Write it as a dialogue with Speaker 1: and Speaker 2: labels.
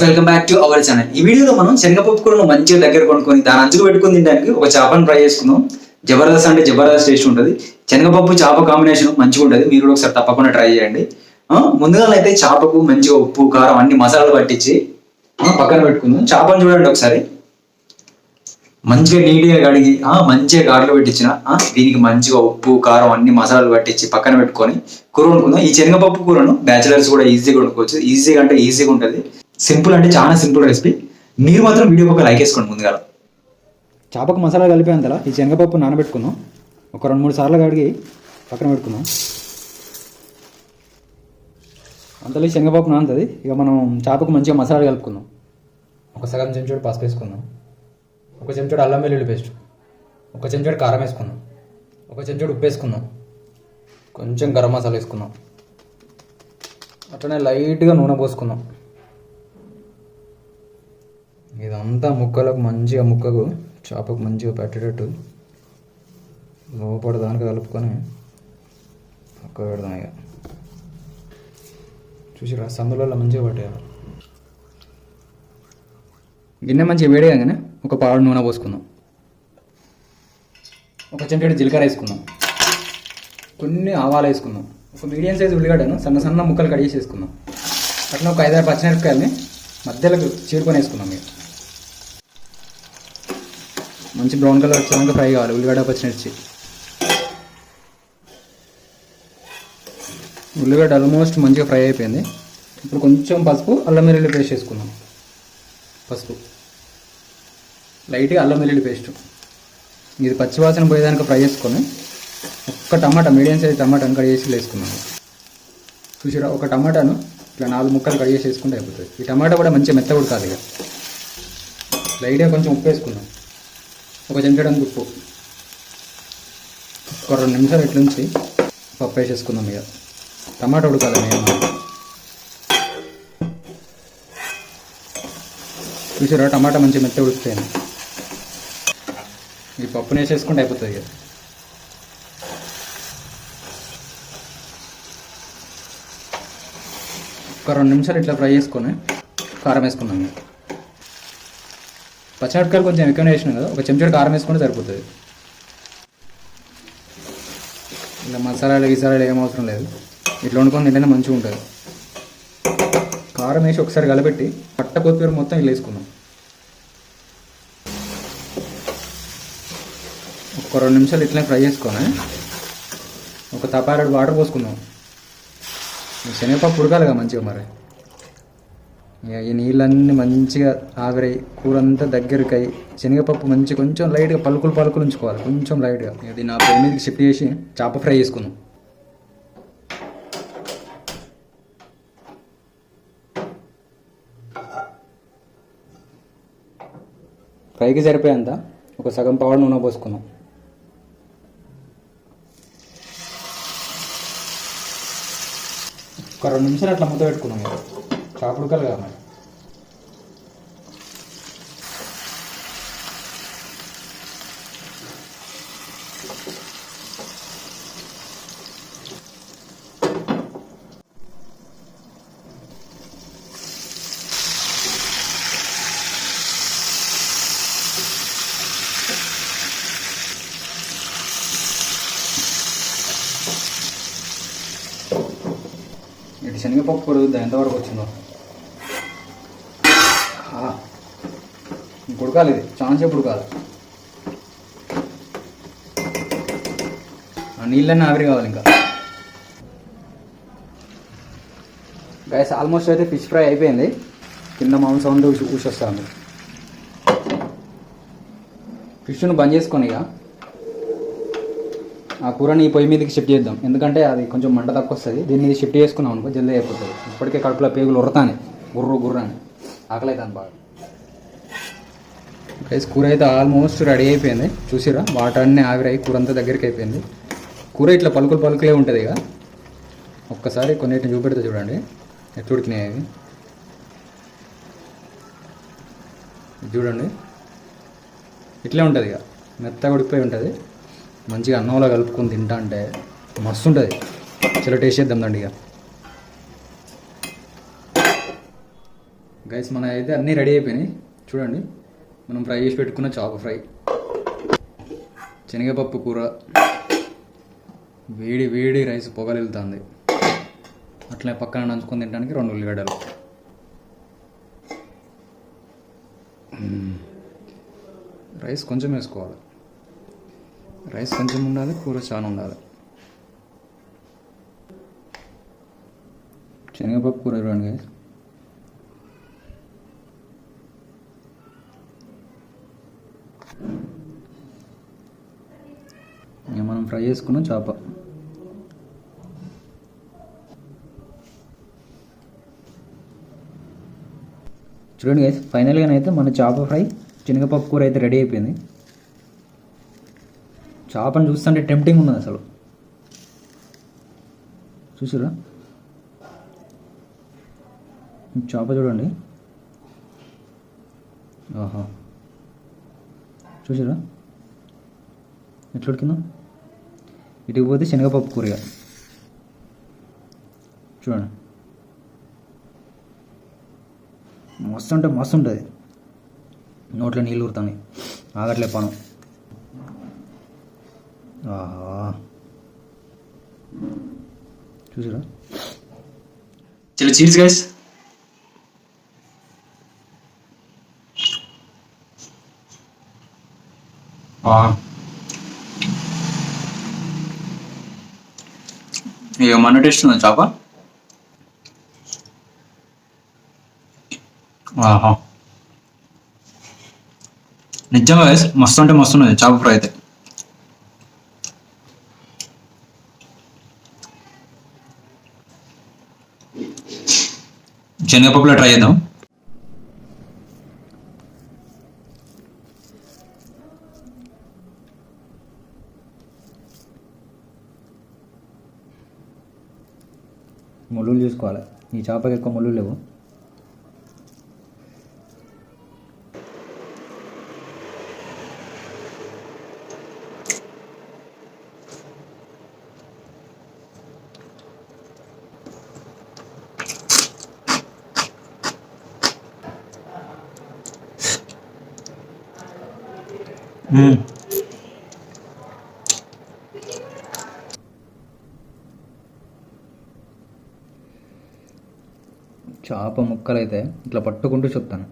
Speaker 1: Guys welcome back to our channel ఈ వీడియోలో మనం శనగపప్పు కూరను మంచిగా దగ్గర కొనుక్కొని దాని అంచుకు పెట్టుకుని తినడానికి ఒక చేపను ఫ్రై చేసుకుందాం జబర్దస్త్ అంటే జబర్దస్త్ టేస్ట్ ఉంటుంది. శనగపప్పు చేప కాంబినేషన్ మంచిగా ఉంటుంది. మీరు కూడా ఒకసారి తప్పకుండా ట్రై చేయండి. ముందుగా అయితే చేపకు మంచిగా ఉప్పు కారం అన్ని మసాలాలు పట్టించి పక్కన పెట్టుకుందాం. చేపను చూడండి ఒకసారి. మంచిగా నీట్గా కడిగి మంచిగా గారెలు పెట్టించిన దీనికి మంచిగా ఉప్పు కారం అన్ని మసాలాలు పట్టించి పక్కన పెట్టుకొని కూర వండుకుందాం. ఈ శనగపప్పు కూరను బ్యాచిలర్స్ కూడా ఈజీగా వండుకోవచ్చు. ఈజీగా అంటే ఈజీగా ఉంటుంది. సింపుల్ అంటే చాలా సింపుల్ రెసిపీ. మీరు మాత్రం వీడియో ఒక లైక్ వేసుకోండి ముందుగా.
Speaker 2: చేపకు మసాలా కలిపేంతలా ఈ శనగపప్పు నానబెట్టుకుందాం. ఒక రెండు మూడు సార్లు కడిగి పక్కన పెట్టుకుందాం. అంతలో ఈ శనగపప్పు నానుతుంది. ఇక మనం చేపకు మంచిగా మసాలా కలుపుకుందాం. ఒక సగం చెంచోడు పసుపు వేసుకుందాం. ఒక చెంచాడు అల్లం వెల్లుల్లి పేస్ట్. ఒక చెంచోడు కారం వేసుకుందాం. ఒక చెంచోడు ఉప్పు వేసుకుందాం. కొంచెం గరం మసాలా వేసుకుందాం. అట్లనే లైట్గా నూనె పోసుకుందాం. ఇదంతా ముక్కలకు మంచిగా ముక్కకు చేపకు మంచిగా పెట్టేటట్టు లోపల దానికి కలుపుకొని పక్క పెడదాం ఇక. చూసిరా సందులలో మంచిగా పట్టేయాలి గిన్నె మంచిగా వేడి కానీ ఒక పాడు నూనె పోసుకుందాం. ఒక చెంచాడు జీలకర్ర వేసుకుందాం. కొన్ని ఆవాలు వేసుకుందాం. ఒక మీడియం సైజ్ ఉల్లిగడ్డను సన్న సన్న ముక్కలు కడిగేసి వేసుకుందాం. అట్లా ఒక ఐదారు పచ్చిమిరపకాయలని మధ్యలో చీరుకొని వేసుకుందాం మీరు మంచి బ్రౌన్ కలర్ వచ్చేదాకా ఫ్రై కావాలి ఉల్లిగడ్డ పచ్చిమిర్చి ఉల్లిగడ్డ ఆల్మోస్ట్ మంచిగా ఫ్రై అయిపోయింది. ఇప్పుడు కొంచెం పసుపు అల్లం వెల్లుల్లి పేస్ట్ వేసుకుందాం. పసుపు. లైట్గా అల్లం వెల్లుల్లి పేస్ట్. ఇది పచ్చివాసన పోయేదానికి ఫ్రై చేసుకొని ఒక్క టమాటా మీడియం సైజ్ టమాటాను కట్ చేసి వేసుకున్నాను చూసిరా ఒక టమాటాను ఇట్లా నాలుగు ముక్కలు కట్ చేసి వేసుకుంటే అయిపోతుంది. ఈ టమాటా కూడా మంచిగా మెత్త ఉడకాలి ఇక. లైట్గా కొంచెం ఉప్పు వేసుకుందాం. ఒక చెంచడానికి ఉప్పు ఒక రెండు నిమిషాలు ఇట్లుంచి పప్పు వేసేసుకుందాం ఇక. టమాటా ఉడకాలి నేను చూసారా టమాటా మంచి మెత్త ఉడుకుతాయి ఈ పప్పుని వేసేసుకుంటే అయిపోతుంది ఇక. ఒక రెండు నిమిషాలు ఇట్లా ఫ్రై చేసుకొని కారం వేసుకుందాం ఇక. పచ్చిమిరపకాయలు కొంచెం ఎక్కువనే వేసినాం కదా. ఒక చెంచాడు కారం వేసుకుంటే సరిపోతుంది. ఇలా మసాలాలు గిసాలాలు ఏం అవసరం లేదు. ఇట్లా వండుకొని తింటేనే మంచిగా ఉంటుంది. కారం వేసి ఒకసారి కలబెట్టి పట్ట కొత్తిమీర మొత్తం ఇలా వేసుకుందాం. ఒక రెండు నిమిషాలు ఇట్లా ఫ్రై చేసుకొని ఒక తపారెడు వాటర్ పోసుకుందాం. శనగపప్పు ఉడకాలిగా మంచిగా మరి. ఈ నీళ్ళన్నీ మంచిగా ఆవిరై కూర అంతా దగ్గరికి అయ్యి శనగపప్పు మంచి కొంచెం లైట్గా పలుకులు పలుకులు ఉంచుకోవాలి. కొంచెం లైట్గా. అది నా ఆ మీదకి షిఫ్ట్ చేసి చేప ఫ్రై చేసుకుందాం. ఫ్రైకి సరిపోయేంత ఒక సగం పావు నూనె పోసుకుందాం. ఒక రెండు నిమిషాలు అట్లా ముద్ద పెట్టుకున్నాం చాపుడుకలు కావాలి ఇటు శనగపప్పు కూడా ఎంతవరకు వచ్చిందో ఆ, ఇంక ఉడకాలి ఇది. చాలా సేపు ఉడకాలి ఆ నీళ్ళన్నీ ఆవిరి కావాలి ఇంకా. గైస్ ఆల్మోస్ట్ అయితే ఫిష్ ఫ్రై అయిపోయింది. కింద మామూలు సౌండ్ ఊసొస్తాను ఫిష్ను బంద్ చేసుకొని ఇక. ఆ కూరని ఈ పొయ్యి మీదకి షిఫ్ట్ చేద్దాం. ఎందుకంటే అది కొంచెం మంట తక్కువ వస్తుంది. దీన్ని షిఫ్ట్ చేసుకున్నాం అనుకో జల్దీ అయిపోతుంది. ఇప్పటికే కడుపులో పేగులు ఉరతానే. గుర్రు గుర్రు అని ఆకలి అవుతాను బాగా. గైస్ కూర అయితే ఆల్మోస్ట్ రెడీ అయిపోయింది. చూసిరా వాటర్ అన్నీ ఆవిరాయి కూర అంతా దగ్గరికి అయిపోయింది. కూర ఇట్లా పలుకులు పలుకులే ఉంటుంది ఇక. ఒక్కసారి కొన్నిటిని చూపెడితే చూడండి. ఎట్లా ఉడికినాయి చూడండి. ఇట్లే ఉంటుంది ఇక. మెత్తగా ఉడికిపోయి ఉంటుంది. మంచిగా అన్నంలో కలుపుకొని తింటా అంటే మస్తు ఉంటుంది. చాలా టేస్ట్ చేద్దాం దండి ఇక. గైస్ మన అయితే అన్నీ రెడీ అయిపోయినాయి. చూడండి. మనం ఫ్రై చేసి పెట్టుకున్న చాప ఫ్రై. శనగపప్పు కూర. వేడి వేడి రైస్ పొగలెళ్తుంది అట్లనే పక్కన నంచుకొని తినడానికి రెండు ఉల్లిగడ్డలు. రైస్ కొంచెం వేసుకోవాలి. రైస్ కొంచెం ఉండాలి కూర చాలా ఉండాలి. శనగపప్పు కూర చూడండి మనం ఫ్రై చేసుకున్న చేప. చూడండి గైస్ ఫైనల్గా అయితే మన చేప ఫ్రై శనగపప్పు కూర అయితే రెడీ అయిపోయింది. చేపను చూస్తుంటే టెంప్టింగ్ ఉన్నది అసలు. చూసారా చేప చూడండి. ఆహా. చూసారా ఎట్లా ఉడికిందో? ఇటుకు పోతే శనగపప్పు కూర ఇక. చూడండి. మస్తు అంటే మస్తు ఉంటుంది నోట్లో నీళ్ళు ఊరుతాయి ఆగట్లే పనం. ఆహా. చూసారా?
Speaker 1: చలో చీర్స్ గైస్ ఇక మన టేస్ట్ ఉంది చేప ఆహా. నిజంగా మస్తు అంటే మస్తు ఉన్నది చేప ఫ్రై అయితే. శనగపప్పులో ట్రై చేద్దాం.
Speaker 2: ముళ్ళు చూసుకోవాలి. ఈ చేపకి ఎక్కువ ముళ్ళు లేవు. చేప ముక్కలైతే ఇట్లా పట్టుకుంటూ చెప్తాను.